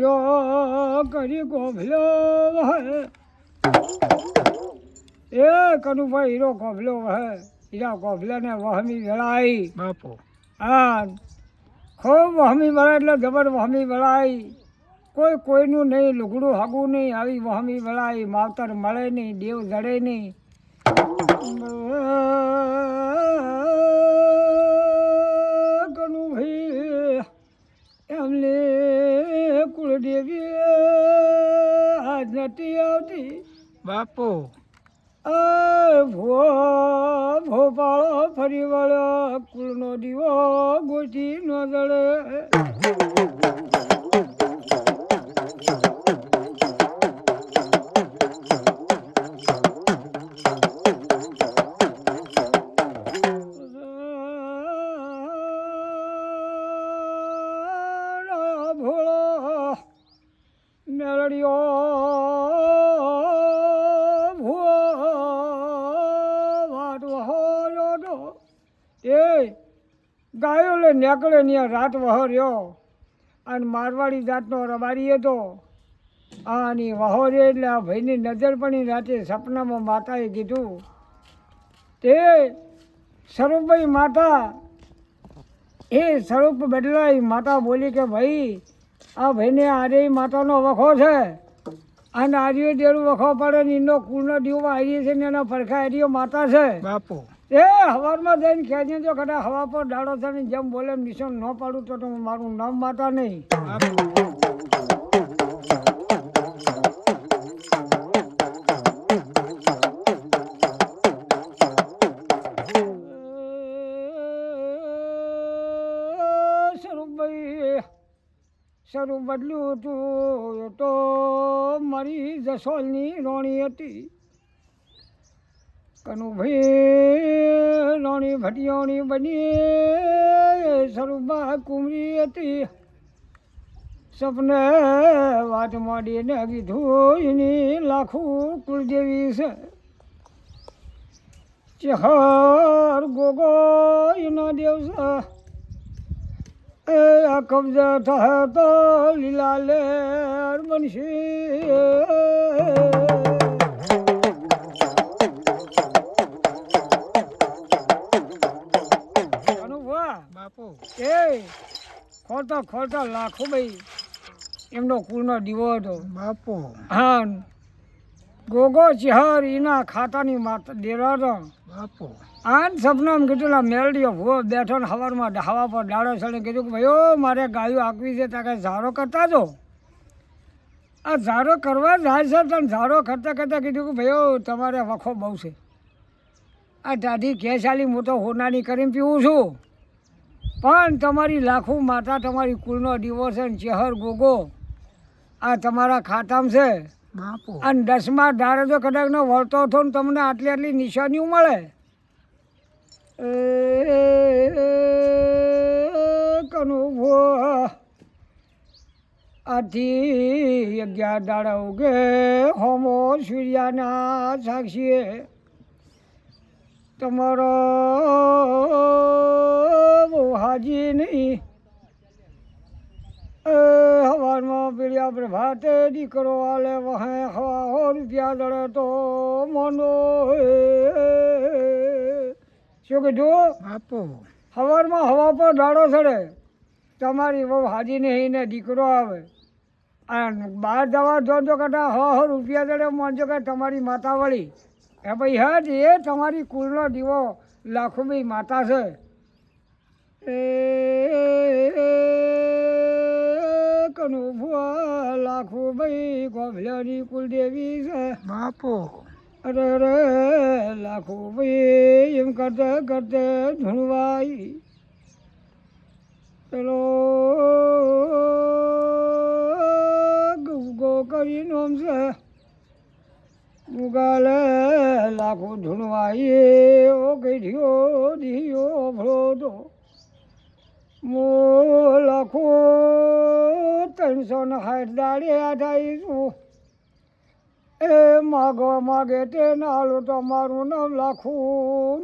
Hero કરી ગોભલો વહે. એ Kanubhai hero ગોભલો વહે. હીરા ગોભલાને વહમી વેળાઈ. બાપો. હા ખૂબ વહમી વળાય એટલે જબર વહમી વળાઈ. કોઈ કોઈનું નહીં લુગડું હાગું નહીં આવી વહમી વળાય માવતર મળે નહીં દેવ જડે નહીં. આજ નથી આવતી? બાપો ભો ભોપાળો ફરી વળ્યો કુળનો દીવો ગોચી ન જળે મેળડીઓ ભૂ વાટ વહોર્યો તો એ ગાયો લે નીકળે ને રાત વહોર્યો અને મારવાડી જાતનો રબારી હતો. આની વહોરે એટલે આ ભાઈની નજર પડી રાતે સપનામાં માતાએ કીધું, તે સ્વરૂપભાઈ માતા, એ સ્વરૂપ બદલાઈ માતા બોલી કે, ભાઈ આ ભાઈને આર્ય માતાનો વખો છે. અને આર્ય ડેરું વખો પડે ને એનો કુળનો દીવો આર્ય છે ને એના પડખા આર્ય માતા છે. બાપુ. એ હવારમાં જઈને ખેંચી જો કદાચ હવા પર દાડો છે ને જેમ બોલે નિશાન ન પાડું તો તો મારું નામ માતા નહીં. સ્વરૂપ બદલ્યું હતું તો મારી જસોલની રોણી હતી. કનુભાઈ રોણી ભટિયોણી બની સ્વરૂપમાં કુમરી હતી. સપને વાત માંડીને કીધું, એની લાખું કુળદેવી છે. ચહર ગોગો એનો દેવ છે કબજા થાય તો લીલા લેર બનશે બાપુ. એ ખોટા ખોટા લાખો ભાઈ. એમનો કુળનો દીવો હતો. બાપુ. હા. ગોગો ચિહર એના ખાતાની માતા દેવાનો બાપો. આન સપનામાં કીધું મેલડીઓ ભો બેઠો ને હવારમાં ઢાવા પર ડાળો ચડે કીધું કે ભાઈઓ મારે ગાયો આંકવી છે ત્યાં કાંઈ ઝારો કરતા જો. આ ઝારો કરવા જાય છે તમે ઝારો કરતાં કરતાં કીધું કે ભાઈઓ તમારે વખો બહુ છે. આ દાઢી કેસાલી મોટો હોનાની કરીને પીવું છું. પણ તમારી લાખું માતા તમારી કુલનો દીવો છે ને ચહેર ગોગો આ તમારા ખાતામાં છે. અને દસમા ધારે જો કદાચ નો વળતો હતો ને તમને આટલી આટલી નિશાનીઓ મળે. કનુભો આથી અગિયાર દાડા ઉગે હોમો સૂર્યાના સાક્ષીએ. તમારો બહુ હાજી નહીં. હવારમાં પીળ્યા પ્રભાતે દીકરો આલે વહે હવા હો રૂપિયા દળે તો મોનો. શું કીધું? બાપુ. હવારમાં હવા પર દાડો ચડે. તમારી બહુ હાજી નહીં ને દીકરો આવે. અને બહાર જવા જો તો કદાચ હો હો રૂપિયા દળે માનજો કે તમારી માતા વળી. એ ભાઈ હા જ એ તમારી કુળનો દીવો લાખોભાઈ માતા છે. એ કનુ લાખું ભાઈ ગોભલાની કુલદેવી છે. બાપો. અરે રે લાખોભાઈ એમ કરતે કરતે ધૂણવાઈ. પેલો ગુગો કરી નોમ છે. ગુગાલે લાખો ધૂણવાઈ ઓ ગઈઢિયો દિયો ભળો તો હું લખું ત્રણસો ને સાઠ દાડે આઠાઈશું એ માગો માગે તે તો મારું નામ લખું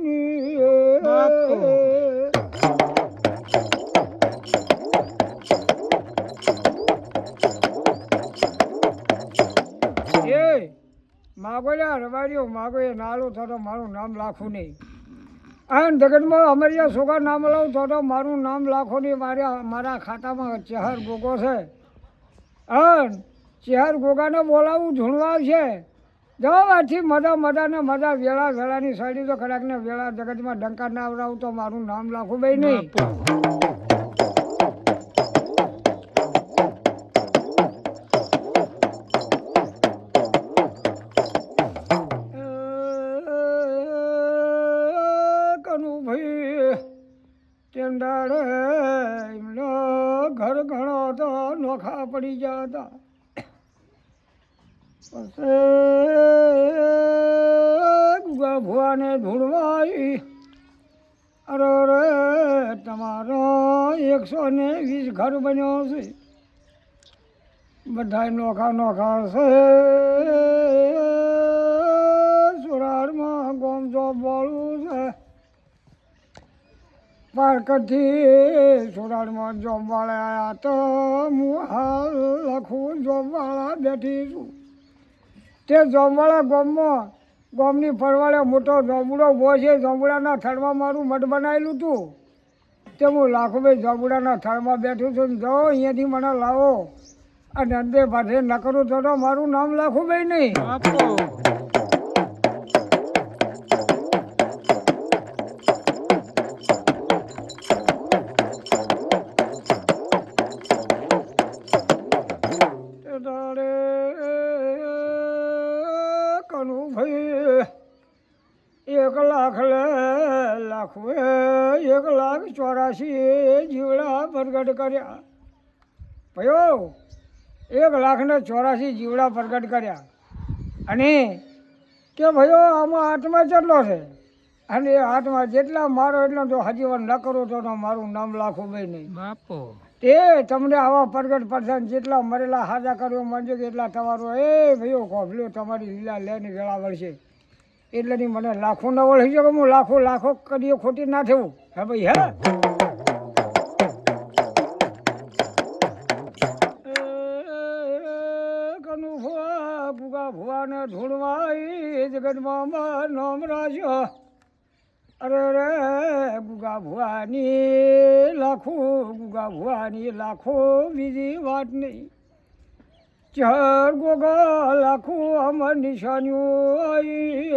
માગો યાર રવાડ્યો માગો એ નાલું થતો મારું નામ લાખું નહીં. અને જગતમાં અમારી છોકરા નામ લઉં તો તો મારું નામ લાખો નહીં મારા મારા ખાતામાં ચહેર ગોગો છે. અન ચહેર ગોગાને બોલાવું ઝૂણવા છે. જવાથી મજા મજા ને મજા વેળા વેળાની સાડી તો ખરાકને વેળા જગતમાં ડંકા ના આવડાવું તો મારું નામ લાખું ભાઈ નહીં. ટેંડાળે એમનો ઘર ઘણો તો નોખા પડી ગયા હતા ભુવાને ઢૂંઢવાઈ અરે રે તમારો એકસો ને વીસ ઘર બન્યો છે. બધા નોખા નોખા છે. સુરાડમાં ગોમજો બોલું છે. પારકથી સુરાડમાં જોબવાળા આવ્યા તો હું હાલ લખું જોબવાળા બેઠી છું. તે જોબવાળા ગામમાં, ગામની ફરવાળે મોટો જોબડો ઊભો છે જોબડાના થડમાં મારું મઠ બનાવેલું હતું તે હું લાખોભાઈ જોબડાના થડમાં બેઠું છું જો અહીંયાથી મને લાવો. અને અંતે પાસે નકરું કરું તો મારું નામ લાખુભાઈ નહીં. બાપુ. લાખ એક લાખ ચોરાસી જીવડા પ્રગટ કર્યા. પયો એક લાખને ચોરાસી જીવડા પ્રગટ કર્યા. અને કે ભાઈઓ આમાં હાથમાં કેટલો છે? અને એ હાથમાં જેટલા મારો એટલો જો હજીવન ન કરો તો મારું નામ લાખું ભાઈ નહીં. બાપો. તે તમને આવા પ્રગટ પડશે જેટલા મરેલા હાજા કર્યો મંજે કે એટલા તમારો એ ભાઈઓ કોફલ્યો તમારી લીલા લેની વેળા વળશે એટલે નહીં, મને લાખો ન વળી જાય હું લાખો લાખો કરીએ ખોટી ના થવું હે ભાઈ, હે? ભૂગા ભુવાને ઢૂંઢવાઈ જગતમાં નામ રાખ્યો. અરે રે ગુગા ભુવાની લાખો ગુગા ભુવાની લાખો, બીજી વાત નહીં. ચાર ગોગા લાખો અમર નિશાનીઓ આવી